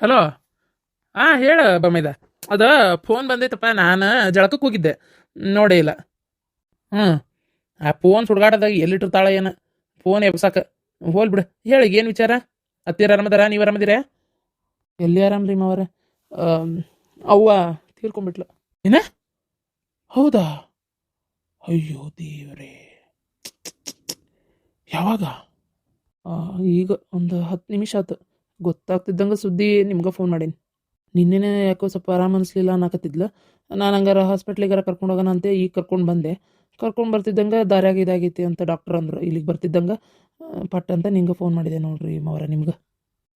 Hello? ಹಾಂ ಹೇಳ ಬಮ್ಮಿದ ಅದ ಫೋನ್ ಬಂದೈತಪ್ಪ, ನಾನು ಜಳಕಕ್ಕೆ ಹೋಗಿದ್ದೆ. ನೋಡೇ ಇಲ್ಲ. ಹ್ಞೂ ಆ ಫೋನ್ ಸುಡ್ಗಾಟದಾಗ ಎಲ್ಲಿಟ್ಟಿರ್ತಾಳೆ ಏನು? ಫೋನ್ ಎಬ್ಸಾಕ. ಹೋಲ್ ಬಿಡು. ಹೇಳಿ, ಏನು ವಿಚಾರ? ಹತ್ತಿರ ಆರಾಮದಾರ? ನೀವು ಆರಾಮದಿರ? ಎಲ್ಲಿ ಆರಾಮ್ರಿ ಮಾವರ? ಅವ್ವ ತೀರ್ಕೊಂಬಿಟ್ಲು ಏನ? ಹೌದಾ? ಅಯ್ಯೋ ದೇವ್ರೇ. ಯಾವಾಗ? ಈಗ ಒಂದು ಹತ್ತು ನಿಮಿಷ ಆತು. ಗೊತ್ತಾಗ್ತಿದ್ದಂಗೆ ಸುದ್ದಿ ನಿಮ್ಗೆ ಫೋನ್ ಮಾಡೀನಿ. ನಿನ್ನೆನೇ ಯಾಕೋ ಸ್ವಲ್ಪ ಆರಾಮ ಅನಿಸ್ಲಿಲ್ಲ ಅನ್ನಕತ್ತಿದ್ಲು. ನಾನು ಹಂಗಾರ ಹಾಸ್ಪಿಟ್ಲಿಗಾರ ಕರ್ಕೊಂಡು ಹೋಗೋಣ ಅಂತ ಈಗ ಕರ್ಕೊಂಡು ಬಂದೆ. ಕರ್ಕೊಂಡು ಬರ್ತಿದ್ದಂಗೆ ದಾರ್ಯಾಗ ಇದಾಗೈತಿ ಅಂತ ಡಾಕ್ಟರ್ ಅಂದರು. ಇಲ್ಲಿಗೆ ಬರ್ತಿದ್ದಂಗೆ ಪಟ್ ಅಂತ ನಿಂಗೆ ಫೋನ್ ಮಾಡಿದೆ ನೋಡ್ರಿ ಮಾವರ ನಿಮ್ಗೆ.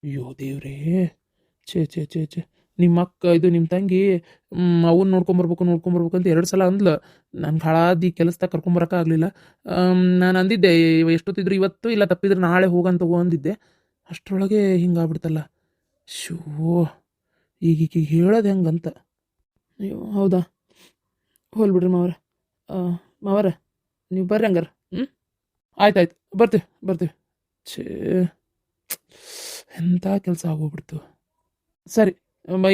ಅಯ್ಯೋ ದೇವ್ರೇ. ಛೇ ಛೇ ಛೇ ಛೇ. ನಿಮ್ಮ ಅಕ್ಕ, ಇದು ನಿಮ್ಮ ತಂಗಿ ಅವನ್ನ ನೋಡ್ಕೊಂಬರ್ಬೇಕು ನೋಡ್ಕೊಂಬರ್ಬೇಕು ಅಂತ ಎರಡು ಸಲ ಅಂದ್ಲು. ನಾನು ಹಾಳಾದಿ ಕೆಲಸದಾಗ ಕರ್ಕೊಂಬರಕ್ಕಾಗಲಿಲ್ಲ ನಾನು ಅಂದಿದ್ದೆ ಎಷ್ಟೊತ್ತಿದ್ರು ಇವತ್ತು ಇಲ್ಲ, ತಪ್ಪಿದ್ರೆ ನಾಳೆ ಹೋಗಂತ ಅಂದಿದ್ದೆ. ಅಷ್ಟರೊಳಗೆ ಹಿಂಗಾಗ್ಬಿಡ್ತಲ್ಲ. ಶೂ, ಈಗ ಈಗ ಹೇಳೋದು ಹೆಂಗಂತ. ಅಯ್ಯೋ, ಹೌದಾ? ಹೋಲ್ ಬಿಡ್ರಿ ಮಾವರ. ಮಾವರ, ನೀವು ಬರ್ರಿ ಹಂಗಾರ. ಹ್ಞೂ ಆಯ್ತು ಆಯ್ತು ಬರ್ತೀವಿ ಬರ್ತೀವಿ. ಛೇ ಎಂಥ ಕೆಲಸ ಆಗೋಗ್ಬಿಡ್ತು. ಸರಿ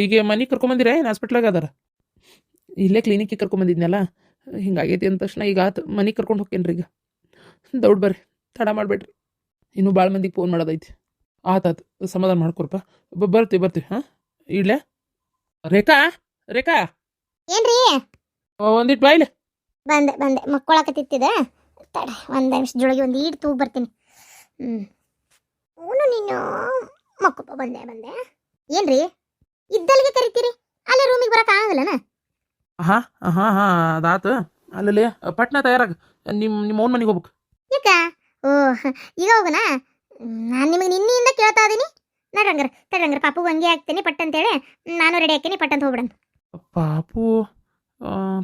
ಈಗ ಮನೆಗೆ ಕರ್ಕೊಂಬಂದಿರ? ಏನು ಹಾಸ್ಪಿಟ್ಲಾಗ ಅದಾರ? ಇಲ್ಲೇ ಕ್ಲಿನಿಕ್ಕಿಗೆ ಕರ್ಕೊಂಬಂದಿದ್ನಲ್ಲ? ಹಿಂಗಾಗೈತಿ ಅಂದ ತಕ್ಷಣ ಈಗ ಆತು, ಮನೆಗೆ ಕರ್ಕೊಂಡು ಹೋಗ್ತೇನೆ ರೀ ಈಗ? ದೌಡ್ ಬರ್ರಿ, ತಡ ಮಾಡಬೇಡ್ರಿ. ಇನ್ನೂ ಭಾಳ ಮಂದಿಗೆ ಫೋನ್ ಮಾಡೋದೈತಿ. ಆತಾತು ಸಮಾಧಾನ ಮಾಡ್ಕೊರಪ್ಪ. ಬರ್ತೀವಿ ಬರ್ತೀವಿ ಹಾಂ? ಇಡ್ಲೆ? ರೇಖಾ ರೇಖಾ? ಏನ್ರಿ? ಒಂದಿಟ್ಟು ಬಾಯ್ಲೆ ಬಂದೆ ಬಂದೆ. ಮಕ್ಕೊಳಕತ್ತಿತ್ತಿದೆ? ತಡ ಒಂದು ನಿಮಿಷ ಜೊಳಗೆ ಒಂದು ಈಡ್ ತೂಗ್ ಬರ್ತೀನಿ. ಹ್ಞೂ ನೀನು? ಮಕ್ಕಪ್ಪ ಬಂದೆ ಬಂದೆ. ಏನ್ರಿ? ಇದ್ದಲ್ಲಿಗೆ ಕರಿತೀರಿ? ಅಲ್ಲೇ ರೂಮಿಗೆ ಬರಕ್ಕೆ ಆಗಲ್ಲನ ಹಾಂ ಹಾಂ ಹಾ ಅದಾತು. ಅಲ್ಲಲ್ಲಿ ಪಟ್ನ ತಯಾರಾಗ. ನಿಮ್ಮ ನಿಮ್ಮ ಓನ್ ಮನೆಗೆ ಹೋಗ್ಬೇಕು. ಯಾಕ? ಓ ಈಗ ಹೋಗೋಣ ನಾನು ನಿಮಗೆ ನಿನ್ನೆಯಿಂದ ಕೇಳ್ತಾ ಇದೀನಿ. ನಡಂಗ್ರ ತಡಂಗ್ರ ಪಾಪು ಹಂಗೆ ಹಾಕ್ತೀನಿ ಪಟ್ ಅಂತೇಳಿ ನಾನು ರೆಡಿ ಹಾಕ್ತೀನಿ ಪಟ್ ಅಂತ ಹೋಗ್ಬಿಡಣ. ಪಾಪು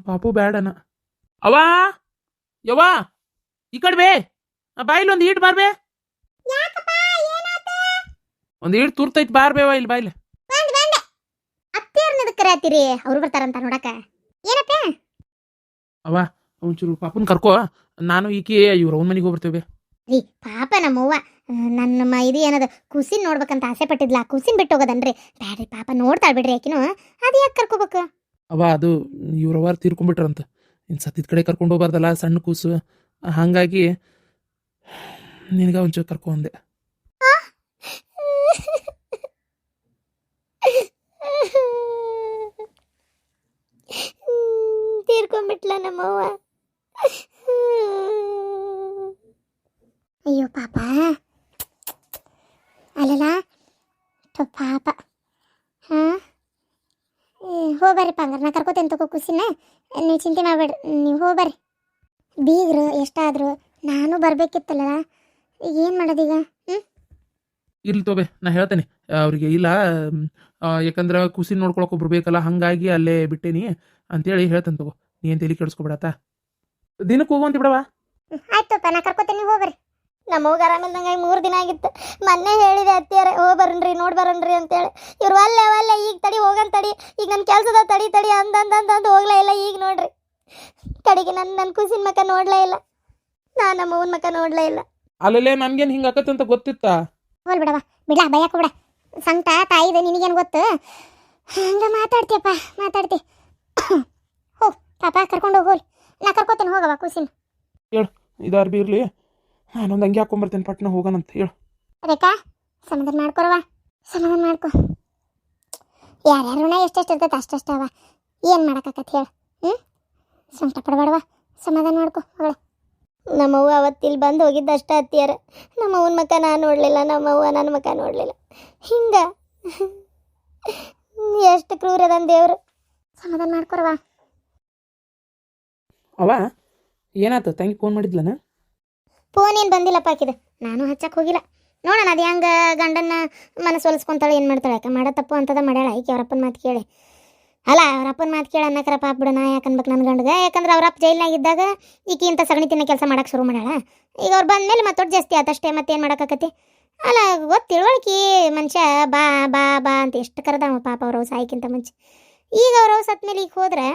ಪಾಪು ಬೇಡನ ಅವ ಯವ್ವ ಈ ಕಡೆ ಬೇ ಆ, ಬಾಯಿಲ್ ಒಂದು ಈಟ್ ಬಾರ್ಬೇ ಒಂದು ಈಟ್ ತುರ್ತೈತ್ ಬಾರ್ಬೇವ ಇಲ್ಲಿ ಬಾಯಿಲಿ ಬಂದೆ ಬಂದೆ. ಅತ್ತೇರ್ನ ಇದಕ್ಕೆ ಕರೆಯತ್ತೀರಿ? ಅವ್ರು ಬರ್ತಾರಂತ ನೋಡಕ ಏನಪ್ಪ? ಅವ್ವ ಒಂಚೂರು ಪಾಪನ್ ಕರ್ಕೋ. ನಾನು ಈಕಿ ಇವ್ರ ಅವನ ಮನೆಗೆ ಹೋಗ್ಬರ್ತೇವೆ ರೀ ಪಾಪ ನಮ್ಮವ್ವ. ನನ್ನ ಮ ಇದು ಏನದ ಕುಸಿನ್ ನೋಡ್ಬೇಕಂತ ಆಸೆ ಪಟ್ಟಿದ್ಲ. ಕುಸಿನ್ ಬಿಟ್ಟು ಹೋಗೋದನ್ರಿ ಬ್ಯಾಡ್ರಿ ಪಾಪ ನೋಡ್ತಾಳ್ ಬಿಡ್ರಿ ಆಕಿನು. ಅದು ಯಾಕೆ ಕರ್ಕೋಬೇಕು? ಅವ ಅದು ಇವ್ರವ್ವಾರು ತೀರ್ಕೊಂಡ್ಬಿಟ್ರಂತ ಇನ್ನು ಸತ್ತಿದ ಕಡೆ ಕರ್ಕೊಂಡು ಹೋಗ್ಬಾರ್ದಲ್ಲ ಸಣ್ಣ ಕೂಸು. ಹಾಗಾಗಿ ನಿನಗ ಒಂಚೂರು ಕರ್ಕೊ ಅಂದೆ. ತೀರ್ಕೊಂಡ್ಬಿಟ್ಲ ನಮ್ಮವ್ವ ಅಯ್ಯೋ ಪಾಪ ಅಲ್ಲಲ್ಲ ಥು, ಪಾಪ ಹಾಂ ಹೋಗ್ಬರ್ರಿಪ್ಪ ಹಂಗಾರೆ ನಾ ಕರ್ಕೋತೇನೆ ತಗೋ ಖುಷಿನ ನೀವು ಚಿಂತೆ ಮಾಡಬೇಡ್ರಿ ನೀವು ಹೋಗ್ಬರ್ರಿ. ಬೀಗ್ರು ಎಷ್ಟಾದ್ರು ನಾನು ಬರಬೇಕಿತ್ತಲ್ಲ. ಏನು ಮಾಡೋದೀಗ ಹ್ಞೂ ಇರ್ಲಿ ತೋಬೆ ನಾ ಹೇಳ್ತೇನೆ. ಅವರಿಗೆ ಇಲ್ಲ ಯಾಕಂದ್ರೆ ಖುಷಿ ನೋಡ್ಕೊಳಕ್ ಒಬ್ರು ಬೇಕಲ್ಲ ಹಂಗಾಗಿ ಅಲ್ಲೇ ಬಿಟ್ಟೇನಿ ಅಂತೇಳಿ ಹೇಳ್ತೇನೆ ತಗೋ. ನೀ ಏನು ತಲೆ ಕೇಳಿಸ್ಕೊಬಿಡತ್ತ ದಿನಕ್ಕೆ ಹೋಗುವಂತ ಬಿಡವಾ? ಆಯ್ತಪ್ಪ ನಾ ಕರ್ಕೋತೀನಿ ಹೋಗ್ಬರ್ರಿ. ನಮ್ಮ ಹೋಗಿ ಆರಾಮಿಲ್ದಂಗೆ ಮೂರು ದಿನ ಆಗಿತ್ತು. ಮೊನ್ನೆ ಹೇಳಿದೆ ಅತ್ತಿಯರೆ ಹೋಗಿ ಬರನ್ರಿ ನೋಡಿ ಬರನ್ರಿ ಅಂತೇಳಿ. ಇವ್ರು ಅಲ್ಲೇ ಅಲ್ಲೇ ಈಗ ತಡಿ ಹೋಗನ್ ತಡಿ. ಈಗ ನನ್ನ ಕೆಲಸದ ತಡಿ ತಡಿ ಅಂದ್ ಹೋಗ್ಲೇ ಇಲ್ಲ ಈಗ ನೋಡ್ರಿ. ಕಡೆಗೆ ನನ್ನ ನನ್ನ ಕೂಸಿನ ಮಕ್ಕ ನೋಡ್ಲೇ ಇಲ್ಲ. ನಾನು ನಮ್ಮ ಅವ್ವನ ಮಕ್ಕ ನೋಡ್ಲೇ ಇಲ್ಲ. ಅಲ್ಲಲ್ಲೇ ನನ್ಗೇನು ಹಿಂಗೆ ಅಂತ ಗೊತ್ತಿತ್ತಾ? ಹೋಲ್ ಬಿಡವ ಬಿಡ ಭಯಕ್ಕೆ ಬಿಡ ಸಂತ ತಾಯಿದೆ ನಿನಗೇನು ಗೊತ್ತು? ಹಂಗೆ ಮಾತಾಡ್ತೀಯಪ್ಪ ಮಾತಾಡ್ತಿ. ಹೋ ಪಾಪ ಕರ್ಕೊಂಡು ಹೋಗ್ರಿ ನಾ ಕರ್ಕೋತೀನಿ ಹೋಗವ ಕೂಸಿನ. ಇದಾರ್ ಬಿ ಇರ್ಲಿ ನಾನೊಂದು ಹಂಗೆ ಹಾಕೊಂಬರ್ತೇನೆ ಪಟ್ನ ಹೋಗೋಣಂತ ಹೇಳು. ರೇಖಾ ಸಮಾಧಾನ ಮಾಡ್ಕೊರವ ಸಮಾಧಾನ ಮಾಡ್ಕೊ. ಯಾರ್ಯಾರ ಋಣ ಎಷ್ಟೆಷ್ಟು ಇರ್ತೈತೆ ಅಷ್ಟಷ್ಟು ಅವ. ಏನು ಮಾಡೋಕ್ಕಾಗತ್ತೆ ಹೇಳು ಹ್ಞೂ ಸಂಕಟ ಪಡಬೇಡವ ಸಮಾಧಾನ ಮಾಡ್ಕೊ ಮಗಳ ನಮ್ಮವ್ವ ಅವತ್ತಿಲ್ಲಿ ಬಂದು ಹೋಗಿದ್ದ ಅಷ್ಟ ಹತ್ತಿಯಾರ ನಮ್ಮವ್ವನ ಮಕ್ಕ ನಾನು ನೋಡಲಿಲ್ಲ ನಮ್ಮವ್ವ ನನ್ನ ಮಕ್ಕ ನೋಡಲಿಲ್ಲ. ಹಿಂಗ. ಎಷ್ಟು ಕ್ರೂರ ಅದನ್ ದೇವ್ರು. ಸಮಾಧಾನ ಮಾಡ್ಕೊರವ ಅವ ಏನಾಯ್ತು ತಂಗಿ ಫೋನ್ ಮಾಡಿದ್ಲನ? ಫೋನ್ ಏನು ಬಂದಿಲ್ಲಪ್ಪ ಹಾಕಿದೆ ನಾನು ಹಚ್ಚಕ್ಕೆ ಹೋಗಿಲ್ಲ. ನೋಡೋಣ, ಅದು ಹೆಂಗೆ ಗಂಡನ್ನ ಮನಸ್ಸು ಹೊಲಿಸ್ಕೊಂತಾಳೆ ಏನು ಮಾಡ್ತಾಳೆ ಯಾಕೆ ಮಾಡೋ ತಪ್ಪು ಅಂತದ ಮಾಡ್ಯಾಳ. ಈಕೆ ಅವರಪ್ಪನ ಮಾತು ಕೇಳಿ. ಅಲ್ಲ ಅವರಪ್ಪನ ಮಾತು ಕೇಳಿ ಅನ್ನಕರ ಪಾಪ ಬಿಡೋಣ ಯಾಕನ್ಬೇಕು ನನ್ನ ಗಂಡಗೆ? ಯಾಕಂದ್ರೆ ಅವರಪ್ಪ ಜೈಲ್ನಾಗ ಇದ್ದಾಗ ಈಕೆ ಇಂಥ ಸಗಣಿ ತಿನ್ನೋ ಕೆಲಸ ಮಾಡಕ್ಕೆ ಶುರು ಮಾಡ್ಯಾಳ. ಈಗ ಅವ್ರು ಬಂದ್ಮೇಲೆ ಮತ್ತೊಟ್ಟು ಜಾಸ್ತಿ ಆತಷ್ಟೇ ಏನು ಮಾಡೋಕ್ಕಾಕತಿ ಅಲ್ಲ ಗೊತ್ತು ತಿಳುವಳಿಕೆ ಮನುಷ್ಯ ಬಾ ಬಾ ಬಾ ಅಂತ ಎಷ್ಟು ಕರೆದವ ಪಾಪ ಅವ್ರ ಸಾಯ್ಕಿಂತ ಮುಂಚೆ. ಈಗ ಅವ್ರವ್ರು ಸತ್ ಮೇಲೆ ಈಗ ಹೋದ್ರೆ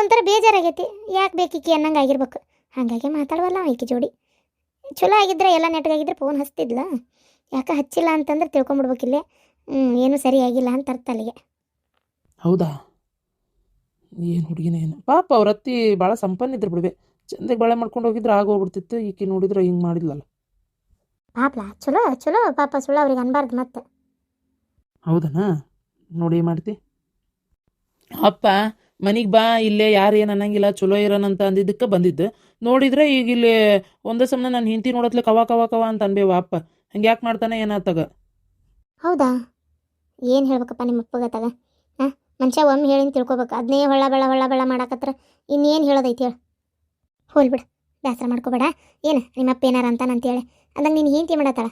ಒಂಥರ ಬೇಜಾರಾಗೈತಿ. ಯಾಕೆ ಬೇಕೀಕಿ ಅನ್ನಂಗೆ ಆಗಿರ್ಬೇಕು. ಹಾಗಾಗಿ ಮಾತಾಡುವಲ್ಲ ಈಕೆ ಜೋಡಿ. ಚಲೋ ಆಗಿದ್ರೆ ಎಲ್ಲ ನೆಟ್ಗಾಗಿದ್ರೆ ಫೋನ್ ಹಚ್ತಿದ್ಲ. ಯಾಕೆ ಹಚ್ಚಿಲ್ಲ ಅಂತಂದ್ರೆ ತಿಳ್ಕೊಂಬಿಡ್ಬೇಕಿಲ್ಲೇ. ಹ್ಞೂ ಏನೂ ಸರಿಯಾಗಿಲ್ಲ ಅಂತ ಅರ್ಥ ಅಲ್ಲಿಗೆ. ಹೌದಾ? ಏನು ಹುಡುಗಿನ ಏನು? ಪಾಪ ಅವ್ರ ಅತ್ತಿ ಭಾಳ ಸಂಪನ್ನಿದ್ರು ಬಿಡ್ವೆ. ಚಂದಗೆ ಬಾಳೆ ಮಾಡ್ಕೊಂಡು ಹೋಗಿದ್ರೆ ಆಗೋಗ್ಬಿಡ್ತಿತ್ತು ಈಕೆ ನೋಡಿದ್ರೆ ಹಿಂಗೆ ಮಾಡಿದ್ಲಲ್ಲ. ಪಾಪ್ಲ ಚಲೋ ಚಲೋ ಪಾಪ ಸುಳ್ಳು ಅವ್ರಿಗೆ ಅನ್ಬಾರ್ದು ಮತ್ತೆ. ಹೌದನಾ? ನೋಡಿ ಮಾಡ್ತಿ. ಅಪ್ಪ ಮನಿಗೆ ಬಾ ಇಲ್ಲೇ ಯಾರು ಏನು ಅನ್ನಂಗಿಲ್ಲ ಚಲೋ ಇರೋನಂತ ಅಂದಿದ್ದಕ್ಕೆ ಬಂದಿದ್ದು. ನೋಡಿದ್ರೆ ಈಗ ಇಲ್ಲಿ ಒಂದೇ ಸಮನೆ ನಾನು ಹಿಂತಿ ನೋಡತ್ಲೆ ಕವ ಕವ ಕವ ಅಂತ ಅನ್ಬೇವ ಅಪ್ಪ. ಹಂಗೆ ಯಾಕೆ ಮಾಡ್ತಾನೆ ಏನಾತಗ ಹೌದಾ? ಏನು ಹೇಳ್ಬೇಕಪ್ಪ ನಿಮ್ಮ ಅಪ್ಪಗ ತಗ ಹಾಂ? ಮನುಷ್ಯ ಒಮ್ಮೆ ಹೇಳಿ ತಿಳ್ಕೊಬೇಕು. ಅದನ್ನೇ ಹೊಳ್ಳ ಬೆಳ ಹೊಳ್ಳ ಬೆಳ ಮಾಡಕತ್ರ ಇನ್ನೇನು ಹೇಳೋದೈತಿ ಹೇಳು. ಹೋಲ್ ಬಿಡು. ಬೇಸರ ಮಾಡ್ಕೋಬೇಡ. ಏನು ನಿಮ್ಮ ಅಪ್ಪ ಏನಾರ ಅಂತಾನಂತೇಳಿ ಅದಂಗೆ ನೀನು ಹಿಂತಿ ಮಾಡತ್ತಾಳ?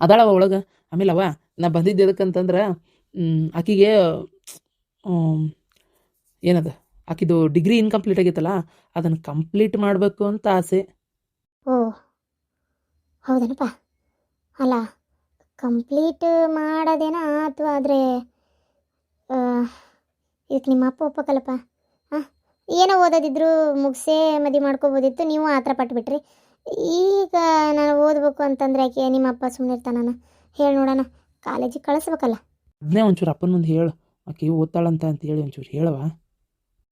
ಅದಾಳವ ಒಳಗೆ. ಆಮೇಲೆ ಅವ ನಾ ಬಂದಿದ್ದು ಅದಕ್ಕಂತಂದ್ರೆ ಆಕಿಗೆ ಏನದ? ಆಕಿದು ಡಿಗ್ರಿ ಇನ್ಕಂಪ್ಲೀಟ್ ಆಗಿತ್ತಲ್ಲ ಅದನ್ನು ಕಂಪ್ಲೀಟ್ ಮಾಡಬೇಕು ಅಂತ ಆಸೆ. ಓ ಹೌದೇನಪ್ಪ? ಅಲ್ಲ ಕಂಪ್ಲೀಟ್ ಮಾಡೋದೇನಾ ಅಥವಾ ಆದರೆ ಇದಕ್ಕೆ ನಿಮ್ಮ ಅಪ್ಪ ಒಪ್ಪಕ್ಕಲ್ಲಪ್ಪ ಹಾಂ ಏನೋ ಓದೋದಿದ್ರು ಮುಗಿಸೇ ಮದಿ ಮಾಡ್ಕೋಬೋದಿತ್ತು ನೀವು ಆ ಥರ ಪಟ್ಬಿಟ್ರಿ. ಈಗ ನಾನು ಓದಬೇಕು ಅಂತಂದ್ರೆ ಯಾಕೆ ನಿಮ್ಮ ಅಪ್ಪ ಸುಮ್ಮನೆ ಇರ್ತಾನ ಹೇಳಿ ನೋಡೋಣ ಕಾಲೇಜಿಗೆ ಕಳಿಸ್ಬೇಕಲ್ಲ. ಅದನ್ನೇ ಒಂಚೂರು ಅಪ್ಪನ ಮುಂದೆ ಹೇಳು. ಆಕೆ ಓದ್ತಾಳಂತ ಅಂತ ಹೇಳಿ ಒಂಚೂರು ಹೇಳವ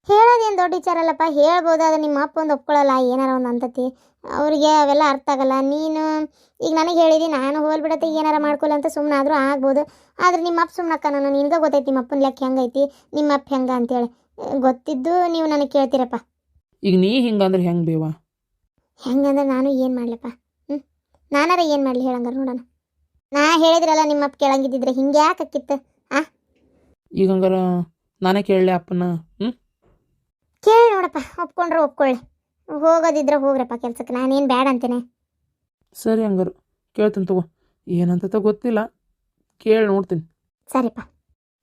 ಹೇಳೋದೇನು ದೊಡ್ಡ ವಿಚಾರ ಅಲ್ಲಪ್ಪ ಅದು ನಿಮ್ಮ ಅಪ್ಪ ಒಂದು ಒಪ್ಕೊಳ್ಳಲ್ಲ ಏನಾರ ಒಂದು ಅಂತತಿ. ಅವರಿಗೆ ಅವೆಲ್ಲ ಅರ್ಥ ಆಗಲ್ಲ. ನೀನು ಈಗ ನನಗೆ ಹೇಳಿದಿ ನಾನು ಹೋಲ್ಬಿಡತ್ತೆ ಏನಾರ ಮಾಡ್ಕೊಲ್ಲ ಅಂತ ಸುಮ್ಮನೆ ಆದರೂ ಆಗ್ಬೋದು. ಆದ್ರೆ ನಿಮ್ಮ ಅಪ್ಪ ಸುಮ್ಮನಕ್ಕ ನಾನು ನಿನಗೆ ಗೊತ್ತೈತಿ ನಿಮ್ಮ ಅಪ್ಪನ ಲೆಕ್ಕ ಹೆಂಗೈತಿ ನಿಮ್ಮ ಅಪ್ಪ ಹೆಂಗೆ ಅಂತೇಳಿ. ಗೊತ್ತಿದ್ದು ನೀವು ನನಗೆ ಕೇಳ್ತೀರಪ್ಪ. ಈಗ ನೀ ಹಿಂಗಂದ್ರೆ ಹೆಂಗೆ ಬೇವ? ಹೆಂಗಂದ್ರೆ ನಾನು ಏನು ಮಾಡ್ಲಪ್ಪ? ಹ್ಞೂ ನಾನಾರ ಏನು ಮಾಡಲಿ ಹೇಳಂಗಾರ ನೋಡೋಣ. ನಾ ಹೇಳಿದ್ರಲ್ಲ ನಿಮ್ಮ ಅಪ್ಪ ಕೇಳಂಗಿದ್ದಿದ್ರೆ ಹಿಂಗೆ ಯಾಕೆ ಅಕ್ಕಿತ್ತು? ಈಗ ಹಂಗಾರ ನಾನೇ ಕೇಳಲೆ ಅಪ್ಪನ ಹ್ಞೂ ಕೇಳಿ ನೋಡಪ್ಪ ಒಪ್ಕೊಂಡ್ರೆ ಒಪ್ಕೊಳ್ಳಿ. ಹೋಗೋದಿದ್ರೆ ಹೋಗ್ರಪ್ಪ ಕೆಲ್ಸಕ್ಕೆ ನಾನೇನು ಬೇಡ ಅಂತೇನೆ. ಸರಿ ಹಂಗಾರು ಕೇಳ್ತೀನಿ ತಗೋ. ಏನಂತ ಗೊತ್ತಿಲ್ಲ ಕೇಳಿ ನೋಡ್ತೀನಿ. ಸರಿಪ್ಪ.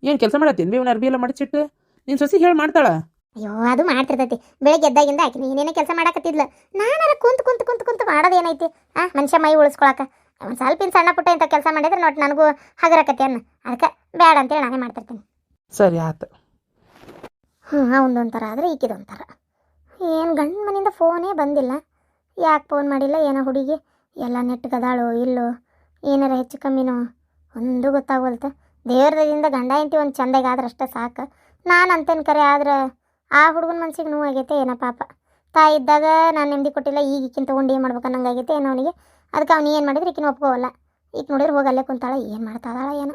ಏನು ಕೆಲಸ ಮಾಡತ್ತೀನಿ ಬೇವನ ಅರ್ಬಿ ಎಲ್ಲ ಮಡಚಿಟ್ಟು? ನಿನ್ನ ಸೊಸಿ ಹೇಳಿ ಮಾಡ್ತಾಳ? ಅಯ್ಯೋ ಅದು ಮಾಡ್ತಿರ್ತೈತಿ. ಬೆಳಗ್ಗೆ ಎದ್ದಾಗಿಂದ ಆಕಿ ಏನೇನೇ ಕೆಲಸ ಮಾಡಕತ್ತಿದ್ಲ. ನಾನಾರ ಕುಂತು ಕುಂತು ಕುಂತು ಕುಂತ್ ಮಾಡೋದೇನೈತಿ? ಆ ಮನುಷ್ಯ ಮೈ ಉಳಿಸ್ಕೊಳಕ. ಒಂದು ಸ್ವಲ್ಪ ಇನ್ನು ಸಣ್ಣ ಪುಟ್ಟ ಇಂಥ ಕೆಲಸ ಮಾಡಿದ್ರೆ ನೋಡಿ ನನಗೂ ಹಗರಕತಿ ಅನ್ನ. ಅದಕ್ಕೆ ಬೇಡ ಅಂತೇಳಿ ನಾನೇ ಮಾಡ್ತಿರ್ತೀನಿ. ಸರಿ ಆತು. ಹ್ಞೂ ಅವನದೊಂಥರ ಆದರೆ ಈಕಿದೊಂಥರ. ಏನು ಗಂಡ ಮನೆಯಿಂದ ಫೋನೇ ಬಂದಿಲ್ಲ. ಯಾಕೆ ಫೋನ್ ಮಾಡಿಲ್ಲ, ಏನೋ ಹುಡುಗಿ? ಎಲ್ಲ ನೆಟ್ಗದಾಳೋ, ಇಲ್ಲೋ, ಏನಾರ ಹೆಚ್ಚು ಕಮ್ಮಿನೋ? ಒಂದು ಗೊತ್ತಾಗೋಲ್ತ. ದೇವ್ರದಿಂದ ಗಂಡ ಹೆಂಡತಿ ಒಂದು ಚಂದಾಗಾದ್ರೆ ಅಷ್ಟೇ ಸಾಕು. ನಾನು ಅಂತೇನು ಕರೆ, ಆದ್ರೆ ಆ ಹುಡುಗನ ಮನ್ಸಿಗೆ ನೋವಾಗೈತೆ ಏನೋ ಪಾಪ. ತಾಯಿ ಇದ್ದಾಗ ನಾನು ನೆಮ್ಮದಿ ಕೊಟ್ಟಿಲ್ಲ, ಈಗ ಈಕಿನ ತೊಗೊಂಡು ಏನು ಮಾಡ್ಬೇಕು ಅನ್ನಂಗಾಗೈತೆ ಏನೋ ಅವನಿಗೆ. ಅದಕ್ಕೆ ಅವ್ನು ಏನು ಮಾಡಿದ್ರೆ ಈಕಿನ ಒಪ್ಕೋವಲ್ಲ. ಈಗ ನೋಡಿದ್ರೆ ಹೋಗಲ್ಲೇ ಕುಂತಾಳೆ, ಏನು ಮಾಡ್ತಾಳ ಏನೋ.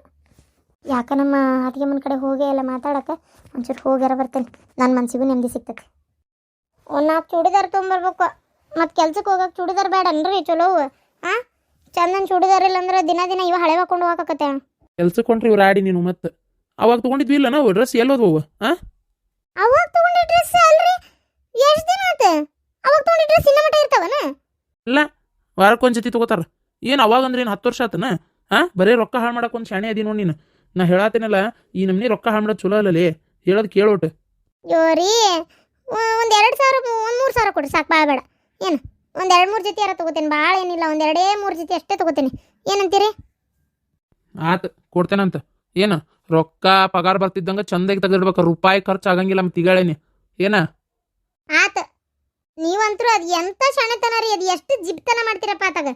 ಯಾಕೆ ನಮ್ಮ ಅತ್ತಿಗೆ ಮನೆ ಕಡೆ ಹೋಗೇ ಇಲ್ಲ ಮಾತಾಡಕ್ಕೆ ಒಂಚೂರು ಹೋಗ್ಯಾರ ಬರ್ತೇನೆ. ನನ್ನ ಮನಸ್ಸಿಗೂ ನೆಮ್ಮದಿ ಸಿಗ್ತೈತಿ. ನಾಲ್ಕು ಚೂಡಿದಾರ್ ತೊಗೊಂಬರ್ಬೇಕು. ಮತ್ತು ಕೆಲ್ಸಕ್ಕೆ ಹೋಗಕ್ಕೆ ಚೂಡಿದಾರ್ ಬೇಡನ್ರಿ ಚಲೋ ಹಾಂ ಚಂದನ್ ಚೂಡಿದಾರ್ ಇಲ್ಲ ಅಂದ್ರೆ ದಿನ ದಿನ ಇವ ಹಳೆ ಹಾಕೊಂಡು ಹೋಗಕತ್ತೆ ಕೆಲ್ಸಕ್ಕೆ ಹೊಂಟ್ರಿ ಇವ್ರು ಆಡಿ ನೀನು ಮತ್ತೆ. ಅವಾಗ ತೊಗೊಂಡಿದ್ವಿ ಇಲ್ಲ ನಾವು? ಡ್ರೆಸ್ ಎಲ್ಲೋದ್ವು ಹಾಂ ಅವಾಗ ತೊಗೊಂಡಿ ಡ್ರೆಸ್ ಅಲ್ರಿ? ಎಷ್ಟು ದಿನ ಆತ? ಅವಾಗ ತೊಗೊಂಡಿ ಡ್ರೆಸ್ ಇನ್ನ ಮಟ್ಟ ಇರ್ತಾವನ? ಇಲ್ಲ ವಾರಕ್ಕೊಂದು ಜೊತೆ ತೊಗೋತಾರ. ಏನು ಅವಾಗ ಅಂದ್ರೆ ಏನು ಹತ್ತು ವರ್ಷ ಆತನ? ಹಾಂ ಬರೀ ರೊಕ್ಕ ಹಾಳು ಮಾಡಕ್ಕೆ ಒಂದು ಶಾಣೆ ಅದಿ ನೋಡಿ ನೀನು. ನಾ ಹೇಳತ್ತೇನಲ್ಲ ಈ ನಮ್ನಿ ರೊಕ್ಕ ಹಾಳು ಚಲೋ ಅಲ್ಲಲೇ? ಹೇಳೋದು ಕೇಳೋಟು ಯೋರಿ ಒಂದು ಎರಡು ಸಾವಿರ ಒಂದು ಮೂರು ಸಾವಿರ ಕೊಡ್ರಿ ಸಾಕು ಭಾಳ ಬೇಡ. ಏನು ಒಂದು ಎರಡು ಮೂರು ಜೊತೆ ಯಾರ ತಗೋತೀನಿ ಭಾಳ ಏನಿಲ್ಲ ಒಂದು ಎರಡೇ ಮೂರು ಜೊತೆ ಅಷ್ಟೇ ತಗೋತೀನಿ. ಏನಂತೀರಿ? ಆತು ಕೊಡ್ತೇನಂತ. ಏನು ರೊಕ್ಕ ಪಗಾರ ಬರ್ತಿದ್ದಂಗೆ ಚಂದಾಗಿ ತೆಗೆದಿಡ್ಬೇಕು ರೂಪಾಯಿ ಖರ್ಚು ಆಗಂಗಿಲ್ಲ ಮತ್ತೆ ತಿಗಳೇನಿ ಏನ? ಆತ ನೀವಂತರೂ ಅದು ಎಂತ ಶಾಣೆತನ ರೀ ಅದು ಎಷ್ಟು ಜಿಪ್ತನ ಮಾಡ್ತೀರಪ್ಪ ಆತಾಗ?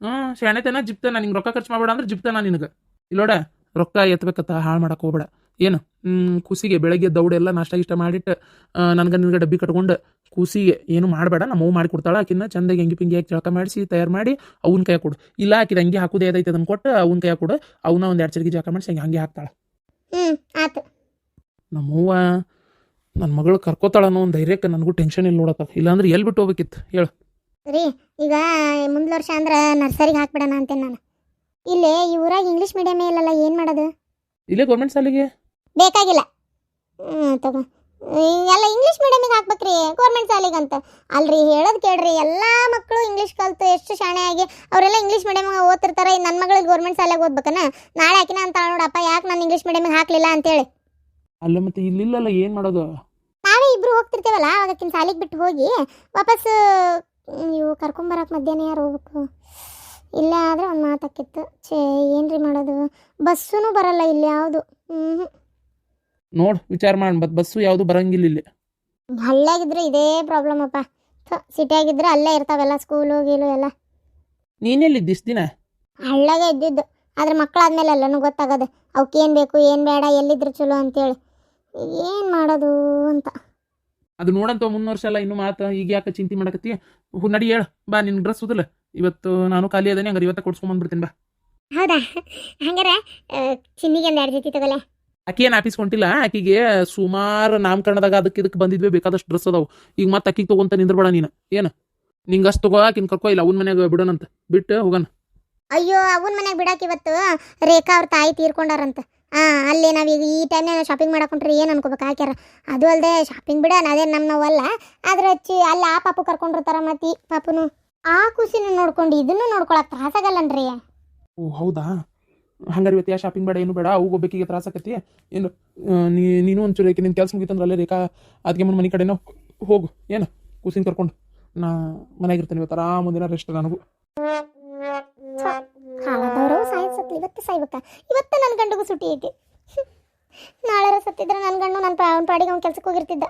ಹ್ಞೂ ಶಾಣೆತನ ಜಿಪ್ತನ ನಿಂಗೆ ರೊಕ್ಕ ಖರ್ಚು ಮಾಡಬೇಡ ಅಂದ್ರೆ ಜಿಪ್ತನ ನಿನಗೆ. ಇಲ್ಲೋಡ ರೊಕ್ಕ ಎತ್ತಬೇಕತ್ತ ಹಾಳು ಮಾಡಕ್ಕೆ ಹೋಗ್ಬೇಡ. ಏನು? ಕುಸಿಗೆ ಬೆಳಗ್ಗೆ ದೌಡೆಲ್ಲ ನಾಷ್ಟ ಇಷ್ಟ ಮಾಡಿಟ್ಟು ನನಗೆ ನಿನಗೆ ಡಬ್ಬಿ ಕಟ್ಕೊಂಡು ಕೂಸಿಗೆ ಏನು ಮಾಡಬೇಡ ನಮ್ಮ ಮಾಡಿ ಕೊಡ್ತಾಳೆ. ಆಕಿನ್ನ ಚಂದಾಗಿ ಹೆಂಗಿ ಪಿಂಗಿ ಹಾಕಿ ಜಳಕ ಮಾಡಿಸಿ ತಯಾರು ಮಾಡಿ ಅವ್ನ ಕೈ ಕೊಡು. ಇಲ್ಲ ಆಕಿದ ಹಂಗೆ ಹಾಕೋದೇ ಅದೈತೆ ಅದನ್ನು ಕೊಟ್ಟು ಅವ್ನ ಕೈ ಕೊಡು. ಅವನ ಒಂದು ಎರಡು ಚರ್ಗಿ ಜಳಕ ಮಾಡಿಸಿ ಹಂಗೆ ಹಂಗೆ ಹಾಕ್ತಾಳೆ. ನಮ್ಮವ್ವ ನನ್ನ ಮಗಳು ಕರ್ಕೋತಾಳ ಅನ್ನೋ ಒಂದು ಧೈರ್ಯಕ್ಕೆ ನನಗೂ ಟೆನ್ಷನ್ ಇಲ್ಲ ನೋಡಕ್ಕ. ಇಲ್ಲಾಂದ್ರೆ ಎಲ್ಲಿ ಬಿಟ್ಟು ಹೋಗ್ಬೇಕಿತ್ತು ಹೇಳು. ರೀ ಈಗ ಮುಂದಿನ ವರ್ಷ ಅಂದ್ರೆ ನರ್ಸರಿಗೆ ಹಾಕ್ಬಿಡೋಣ ಅಂತೇನೆ ನಾನು. ಇಲ್ಲೇ ಈ ಊರಾಗ ಇಂಗ್ಲಿಷ್ ಮೀಡಿಯಮೇ ಇಲ್ಲಲ್ಲ ಏನು ಮಾಡೋದು? ಇಲ್ಲೇ ಗೌರ್ಮೆಂಟ್ ಶಾಲೆಗೆ ಬೇಕಾಗಿಲ್ಲ. ಹ್ಞೂ ತಗೋ. ಎಲ್ಲ ಇಂಗ್ಲೀಷ್ ಮೀಡಿಯಮಿಗೆ ಹಾಕ್ಬೇಕ್ರಿ ಗೌರ್ಮೆಂಟ್ ಶಾಲೆಗಂತ ಅಲ್ರಿ ಹೇಳೋದು ಕೇಳ್ರಿ ಎಲ್ಲ ಮಕ್ಕಳು ಇಂಗ್ಲೀಷ್ ಕಲ್ತು ಎಷ್ಟು ಶಾಣೆ ಆಗಿ ಅವರೆಲ್ಲ ಇಂಗ್ಲೀಷ್ ಮೀಡಿಯಮ್ಗೆ ಓದ್ತಿರ್ತಾರೆ ನನ್ನ ಮಗಳಿಗೆ ಗೌರ್ಮೆಂಟ್ ಶಾಲೆಗೆ ಓದ್ಬೇಕನ? ನಾಳೆ ಹಾಕಿನ ಅಂತ ನೋಡಪ್ಪ ಯಾಕೆ ನಾನು ಇಂಗ್ಲೀಷ್ ಮೀಡಿಯಮಿಗೆ ಹಾಕಲಿಲ್ಲ ಅಂತೇಳಿ. ಅಲ್ಲ ಮತ್ತೆ ಇಲ್ಲಿಲ್ಲಲ್ಲ ಏನು ಮಾಡೋದು? ನಾವೇ ಇಬ್ರು ಹೋಗ್ತಿರ್ತೇವಲ್ಲ ಅದಕ್ಕಿನ ಶಾಲೆಗೆ ಬಿಟ್ಟು ಹೋಗಿ ವಾಪಸ್ ನೀವು ಕರ್ಕೊಂಬರಕ್ಕೆ ಮಧ್ಯಾಹ್ನ ಯಾರು ಹೋಗ್ಬೇಕು? ಇಲ್ಲೇ ಆದರೆ ಒಂದು ಮಾತಾಕಿತ್ತು ಛೇ ಏನ್ರಿ ಮಾಡೋದು? ಬಸ್ಸೂ ಬರಲ್ಲ ಇಲ್ಲಿ ಯಾವುದು? ಹ್ಞೂ ನೋಡು ವಿಚಾರ ಮಾಡಿ ಬತ್ ಬಸ್ಸು ಯಾವುದು ಬರಂಗಿಲ್ಲ ಇಲ್ಲಿ. ಹಳ್ಳಿಯಾಗಿದ್ರೆ ಇದೇ ಪ್ರಾಬ್ಲಮ್ ಅಪ್ಪ. ಸಿಟಿಯಾಗಿದ್ರೆ ಅಲ್ಲೇ ಇರ್ತಾವೆಲ್ಲ ಸ್ಕೂಲು ಗೀಲು ಎಲ್ಲ. ನೀನೆಲ್ಲಿದ್ದಿ ಇಷ್ಟು ದಿನ? ಹಳ್ಳಾಗೆ ಇದ್ದಿದ್ದು. ಆದ್ರೆ ಮಕ್ಕಳಾದ್ಮೇಲೆ ಎಲ್ಲನೂ ಗೊತ್ತಾಗದೆ. ಅವಕ್ಕೆ ಏನು ಬೇಕು ಏನು ಬೇಡ ಎಲ್ಲಿದ್ರು ಚಲೋ ಅಂತೇಳಿ. ಏನು ಮಾಡೋದು ಅಂತ. ಅದು ನೋಡಂತ ಮುಂದ್ ವರ್ಷ ಎಲ್ಲ ಇನ್ನು ಮಾತು ಈಗ ಯಾಕೆ ಚಿಂತೆ ಮಾಡಕತ್ತಿ? ಹು, ನಡಿ ಹೇಳ ಬಾ ನಿನ್ನ ಡ್ರೆಸ್ ಉದಿಲ್ಲ ಇವತ್ತು ನಾನು ಖಾಲಿ ಅದೇನೆ ಹಂಗಾರೆ ಇವತ್ತ ಕೊಡ್ಸ್ಕೊಂಬಂದ್ಬಿಡ್ತೀನಿ ಬಾ. ಹೌದಾ? ಹಂಗಾರೆ ಚಿನ್ನಿಗೆ ಒಂದು ಎರಡು ಜೊತೆ ತಗೊಲೆ ಆಕಿ ಏನು ಆಫೀಸ್ ಹೊಂಟಿಲ್ಲ? ಆಕಿಗೆ ಸುಮಾರು ನಾಮಕರಣದಾಗ ಅದಕ್ಕೆ ಇದಕ್ಕೆ ಬಂದಿದ್ವಿ ಬೇಕಾದಷ್ಟು ಡ್ರೆಸ್ ಅದಾವು. ಈಗ ಮತ್ತೆ ಅಕ್ಕಿಗೆ ತಗೊಂತ ನಿಂದ್ರಬೇಡ ನೀನು. ಏನು? ನಿಂಗೆ ಅಷ್ಟು ತಗೋ ಆಕಿನ ಕರ್ಕೊ ಇಲ್ಲ ಅವನ ಮನೆಗೆ ಬಿಡೋಣಂತ. ಬಿಟ್ಟು ಹೋಗೋಣ. ಅಯ್ಯೋ ಅವನ ಮನೆಗೆ ಬಿಡಕ್ಕೆ ಇವತ್ತು ರೇಖಾ ಅವ್ರ ತಾಯಿ ತೀರ್ಕೊಂಡಾರಂತ. ಹಾಂ ಅಲ್ಲಿ ನಾವೀಗ ಈ ಟೈಮ್ನಾಗ ಶಾಪಿಂಗ್ ಮಾಡಕೊಂಡ್ರೆ ಏನು ಅನ್ಕೋಬೇಕು ಹಾಕ್ಯಾರ ಅದು ಅಲ್ಲದೆ ಶಾಪಿಂಗ್ ಬಿಡ ಅದೇ ನಮ್ಮ ನೋವಲ್ಲ. ಆದ್ರೆ ಅಚ್ಚಿ ಅಲ್ಲಿ ಆ ಪಾಪು ಕರ್ಕೊಂಡಿರ್ತಾರ ಮತ್ತೆ ಈ ಪಾಪುನು. ಆ ಖುಷಿನ ನೋಡ್ಕೊಂಡು ಇದನ್ನು ನೋಡ್ಕೊಳಕ್ ತ್ರಾಸಾಗಲ್ಲನ್ರಿ ಓ ಹೌದಾ? ಹಂಗಾರೆ ಇವತ್ತು ಯಾ ಶಾಪಿಂಗ್ ಬೇಡ ಏನು ಬೇಡ ಅವು ಒಬ್ಬಕಿಗೆ ತ್ರಾಸ ಆಕತಿ ಏನು ನೀನು ಒಂಚೂರು ಏಕೆ ನಿನ್ನ ಕೆಲಸ ಮುಗಿತಂದ್ರೆ ಅಲ್ಲೇ ರೇಖಾ ಅದಕ್ಕೆ ಮನೆ ಕಡೆನ ಹೋಗು ಏನು? ಕೂಸಿನ ಕರ್ಕೊಂಡು. ನಾ ಮನೆಯಾಗಿರ್ತೇನೆ ಇವತ್ತು ಆರಾಮ ದಿನ ರೆಸ್ಟ್ ನನಗೂ. ಹಾಳದವರು ಸಾಯಿಸತ್ಲಿ ಇವತ್ತು ಸಾಯ್ಬೇಕ. ಇವತ್ತು ನನ್ನ ಗಂಡಗೂ ಸುಟಿ ಐತಿ. ನಾಳೆ ಸತ್ತಿದ್ರೆ ನನ್ನ ಗಂಡು ನನ್ನ ಪಾಡಿಗೆ ಅವ್ನ ಕೆಲ್ಸಕ್ಕೆ ಹೋಗಿರ್ತಿದ್ದ.